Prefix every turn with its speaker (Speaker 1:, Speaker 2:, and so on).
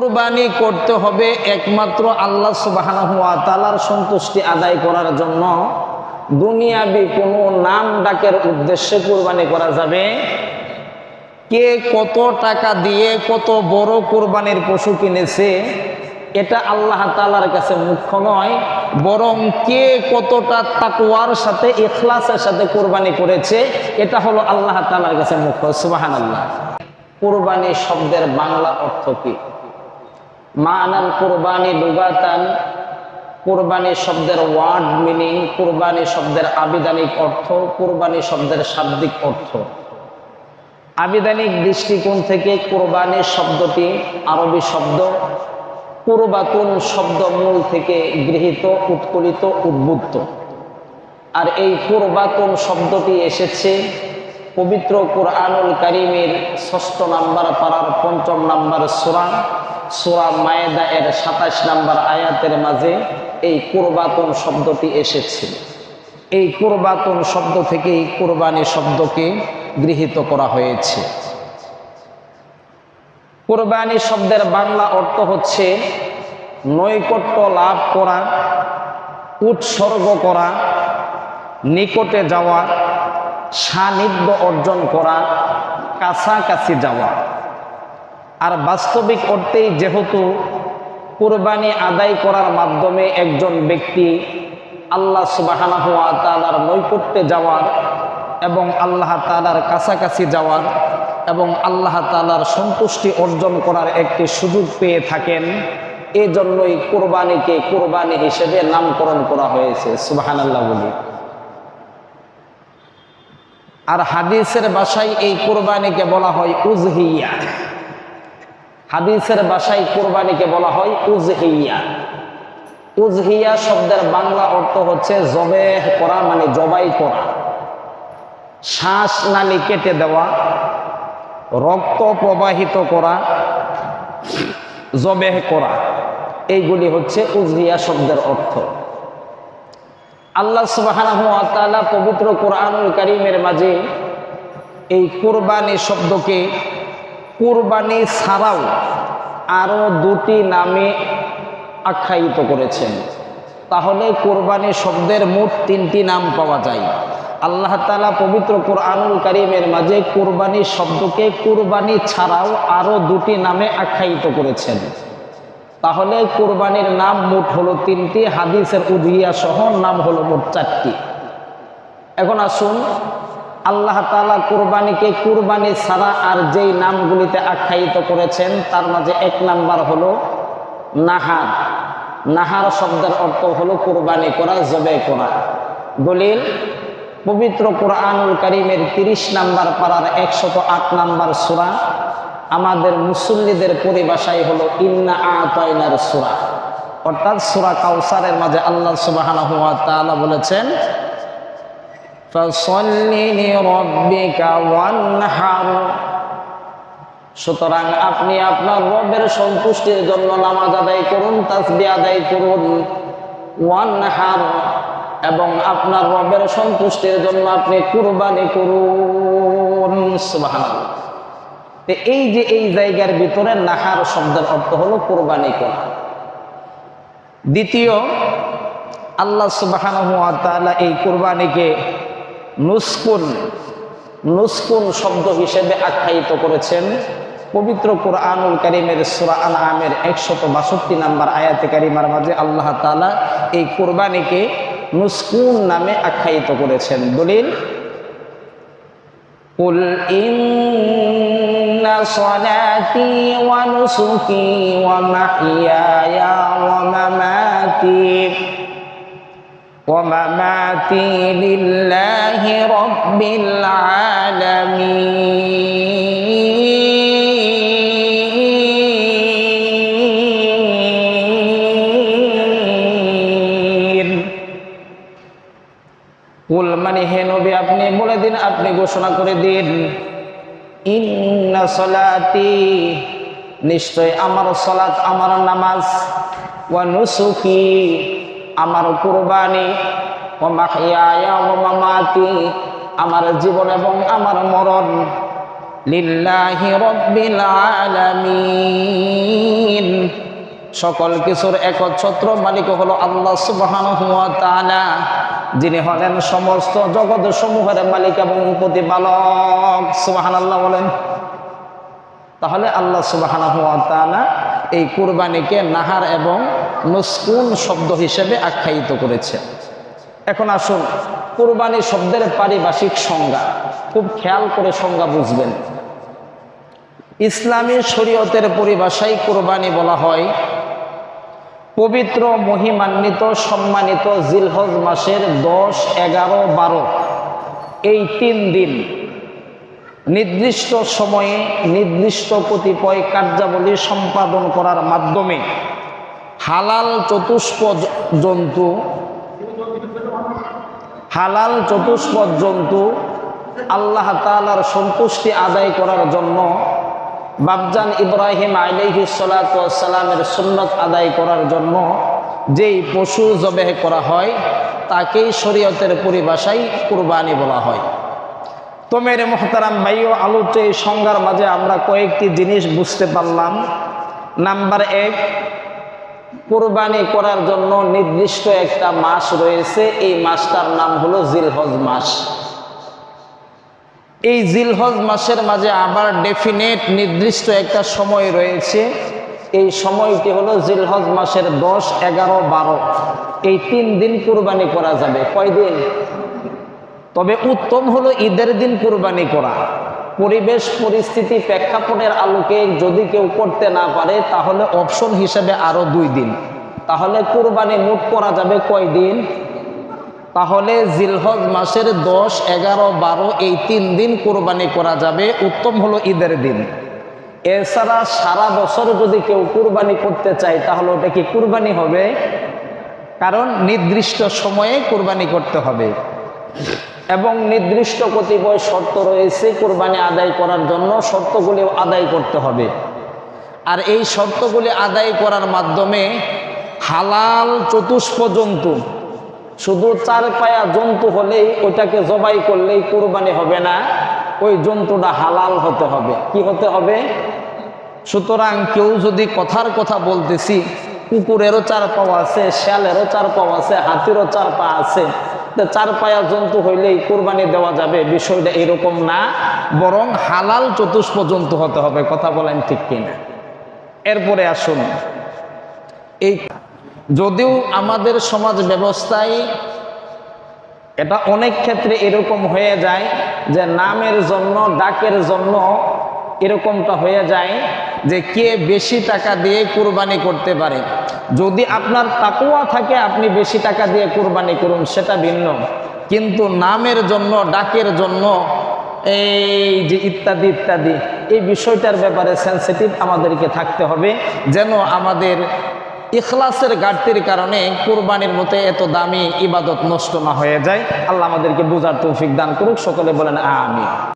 Speaker 1: কুরবানি করতে হবে একমাত্র আল্লাহ সুবাহানাহু ওয়া সন্তুষ্টি আদায় করার জন্য। দুনিয়াবি কোনো নাম ডাকের উদ্দেশ্যে কুরবানি করা যাবে। কে কত টাকা দিয়ে কত বড় কুরবানির পশু কিনেছে, এটা আল্লাহ তালার কাছে মুখ্য নয়, বরং কে কতটা তাকুয়ার সাথে, ইখলাসের সাথে কোরবানি করেছে, এটা হলো আল্লাহ তালার কাছে মুখ্য সুবাহান আল্লাহ কোরবানি শব্দের বাংলা অর্থ কি? মানাল কোরবানি লুগাতান কোরবানি শব্দের ওয়ার্ড মিনিং, কোরবানি শব্দের আবিধানিক অর্থ, কোরবানি শব্দের শাব্দিক অর্থ। আবিধানিক দৃষ্টিকোণ থেকে কোরবানি শব্দটি আরবি শব্দ, কুরবাতুন শব্দ মূল থেকে গৃহীত, উৎকলিত, উদ্বুদ্ধ। আর এই কুরবাতুন শব্দটি এসেছে পবিত্র কোরআনুল কারিমের ষষ্ঠ নাম্বার পাড়ার পঞ্চম নাম্বার সোরা সোরা মায়েদা এর সাতাশ নাম্বার আয়াতের মাঝে এই কোরবাতন শব্দটি এসেছে। এই কোরবাতন শব্দ থেকেই কোরবানি শব্দকে গৃহীত করা হয়েছে। কোরবানি শব্দের বাংলা অর্থ হচ্ছে নৈকট্য লাভ করা, উৎসর্গ করা, নিকটে যাওয়া, সান্নিধ্য অর্জন করা, কাছাকাছি যাওয়া। আর বাস্তবিক অর্থেই যেহেতু কোরবানি আদায় করার মাধ্যমে একজন ব্যক্তি আল্লাহ সুবাহানাহ তালার নৈকট্যে যাওয়ার এবং আল্লাহ তালার কাছাকাছি যাওয়ার এবং আল্লাহ তালার সন্তুষ্টি অর্জন করার একটি সুযোগ পেয়ে থাকেন এই জন্যই কোরবানিকে কোরবানি হিসেবে নামকরণ করা হয়েছে। সুবাহান আল্লাহ বলি। আর হাদিসের বাসায় এই কোরবানিকে বলা হয় উজহিয়া। হাদিসের বাসায় কোরবানিকে বলা হয় উজহিয়া। উজহিয়া শব্দের বাংলা অর্থ হচ্ছে জবেহ করা মানে জবাই করা। শ্বাস নালি কেটে দেওয়া, রক্ত প্রবাহিত করা, জবেহ করা। এইগুলি হচ্ছে উজহিয়া শব্দের অর্থ। আল্লাহ তাআলা পবিত্র কোরআনুল কারীমের মাঝে এই কোরবানি শব্দকে কুরবানি ছাড়াও আরও দুটি নামে আখ্যায়িত করেছেন। তাহলে কোরবানি শব্দের মোট তিনটি নাম পাওয়া যায়। আল্লাহ তালা পবিত্র কোরআনুল কারিমের মাঝে কোরবানি শব্দকে কোরবানি ছাড়াও আরও দুটি নামে আখ্যায়িত করেছেন। তাহলে কোরবানির নাম মোট হলো তিনটি, হাদিসের উদিয়া সহ নাম হলো মোট চারটি। এখন আসুন আল্লাহ তালা কোরবানিকে কুরবানি ছাড়া আর যেই নামগুলিতে আখ্যায়িত করেছেন, তার মাঝে এক নাম্বার হলো নাহার। নাহার শব্দের অর্থ হলো কোরবানি করা জবে করা। দলিল, পবিত্র কোরআনুল করিমের তিরিশ নাম্বার পাড়ার একশত আট নাম্বার সুরা আমাদের মুসল্লিদের পরিভাষায় হলো ইন্না আতয়নার সুরা। অর্থাৎ সুরা কাউসারের মাঝে আল্লাহ সুবাহ বলেছেন সুতরাং আপনি আপনার রবের সন্তুষ্টির জন্য নামাজ আদায় করুন তাসবি আদায় করুন ওয়ান হার এবং আপনার রবের সন্তুষ্টির জন্য আপনি কুরবানি করুন। এই যে এই জায়গার ভিতরে নাহার শব্দের অর্থ হলো কোরবানি করা। দ্বিতীয়, আল্লাহ সুবাহ এই কোরবানিকে নুসকুন নুসকুন শব্দ হিসেবে আখ্যায়িত করেছেন পবিত্র কোরআনুল করিমের সুরা আল আমের একশত বাষট্টি নাম্বার আয়াতে কারিমার মাঝে আল্লাহ তালা এই কোরবানিকে নুসকুন নামে আখ্যায়িত করেছেন দলিল قل إن صلاتي ونسكي ومحياي ومماتي ومماتي لله رب العالمين কুল মানে হে নবী আপনি বলে দিন আপনি ঘোষণা করে দিন ইন্না সলাতি নিশ্চয় আমার সলাত আমার নামাজ ওয়া নুসুকি আমার কুরবানি ও মামাতি, আমার জীবন এবং আমার মরণ লিল্লাহি রব্বিল আলামিন। সকল কিছুর একচ্ছত্র মালিক হলো আল্লাহ সুবহানাহু ওয়া তাআলা, যিনি হলেন সমস্ত জগৎ সমূহের মালিক এবং প্রতিপালক। সুবহানাল্লাহ বলেন। তাহলে আল্লাহ সুবহানাহু ওয়া তাআলা এই কুরবানিকে নাহার এবং নসকুন শব্দ হিসেবে আখ্যায়িত করেছে। এখন আসুন, কুরবানি শব্দের পারিভাষিক সংজ্ঞা। খুব খেয়াল করে সংজ্ঞা বুঝবেন। ইসলামী শরীয়তের পরিভাষায় কোরবানি বলা হয় পবিত্র মহিমান্বিত সম্মানিত জিলহজ মাসের দশ, এগারো, বারো। এই তিন দিন নির্দিষ্ট সময়ে নির্দিষ্ট কতিপয় কার্যাবলী সম্পাদন করার মাধ্যমে হালাল চতুষ্প জন্তু, হালাল চতুষ্প জন্তু আল্লাহ তালার সন্তুষ্টি আদায় করার জন্য বাবজান ইব্রাহিম আলহি সালামের সুন্নত আদায় করার জন্য যেই পশু জবেহ করা হয়, তাকেই শরীয়তের পরিভাষায় কুরবানি বলা হয়। তো মেরে মোহতারাম ভাইও আলোচ্য এই সংজ্ঞার মাঝে আমরা কয়েকটি জিনিস বুঝতে পারলাম। নাম্বার এক, কোরবানি করার জন্য নির্দিষ্ট একটা মাস রয়েছে। এই মাসটার নাম হলো জিলহজ মাস। এই জিলহজ মাসের মাঝে আবার ডেফিনেট নির্দিষ্ট একটা সময় রয়েছে। এই সময়টি হলো জিলহজ মাসের দশ, এগারো, বারো। এই তিন দিন কুরবানি করা যাবে। কয়দিন? তবে উত্তম হলো ঈদের দিন কুরবানি করা। পরিবেশ পরিস্থিতি প্রেক্ষাপটের আলোকে যদি কেউ করতে না পারে, তাহলে অপশন হিসেবে আরও দুই দিন। তাহলে কুরবানি মোট করা যাবে কয়দিন তাহলে জিলহজ মাসের দশ, এগারো, বারো, এই তিন দিন কোরবানি করা যাবে, উত্তম হলো ঈদের দিন। এছাড়া সারা বছর যদি কেউ কুরবানি করতে চায়, তাহলে ওটা কি কুরবানি হবে? কারণ নির্দিষ্ট সময়ে কুরবানি করতে হবে। এবং নির্দিষ্ট কতিপয় শর্ত রয়েছে কোরবানি আদায় করার জন্য শর্তগুলি আদায় করতে হবে। আর এই শর্তগুলি আদায় করার মাধ্যমে হালাল চতুষ্প জন্তু শুধু চার পায়া জন্তু হলেই ওইটাকে জবাই করলেই কোরবানি হবে না, ওই জন্তুটা হালাল হতে হবে। কি হতে হবে? সুতরাং কেউ যদি কথার কথা বলতেছি, কুকুরেরও চার পাও আছে, শ্যালেরও চার পাও আছে, হাতিরও চার পা আছে চার পায়া জন্তু হইলেই কোরবানি দেওয়া যাবে, বিষয়টা এরকম না। বরং হালাল চতুষ্প জন্তু হতে হবে, কথা বলেন ঠিক কিনা। এরপরে আসুন। এই যদিও আমাদের সমাজ ব্যবস্থায় এটা অনেক ক্ষেত্রে এরকম হয়ে যায় যে নামের জন্য, ডাকের জন্য এরকমটা হয়ে যায়। যে কে বেশি টাকা দিয়ে কুরবানি করতে পারে। যদি আপনার তাকুয়া থাকে, আপনি বেশি টাকা দিয়ে কুরবানি করুন, সেটা ভিন্ন। কিন্তু নামের জন্য, ডাকের জন্য, এই যে ইত্যাদি ইত্যাদি, এই বিষয়টার ব্যাপারে সেন্সিটিভ আমাদেরকে থাকতে হবে, যেন আমাদের ইখলাসের ঘাটতির কারণে কোরবানির মতো এত দামি ইবাদত নষ্ট না হয়ে যায়। আল্লাহ আমাদেরকে বোঝার তৌফিক দান করুক, সকলে বলেন আমি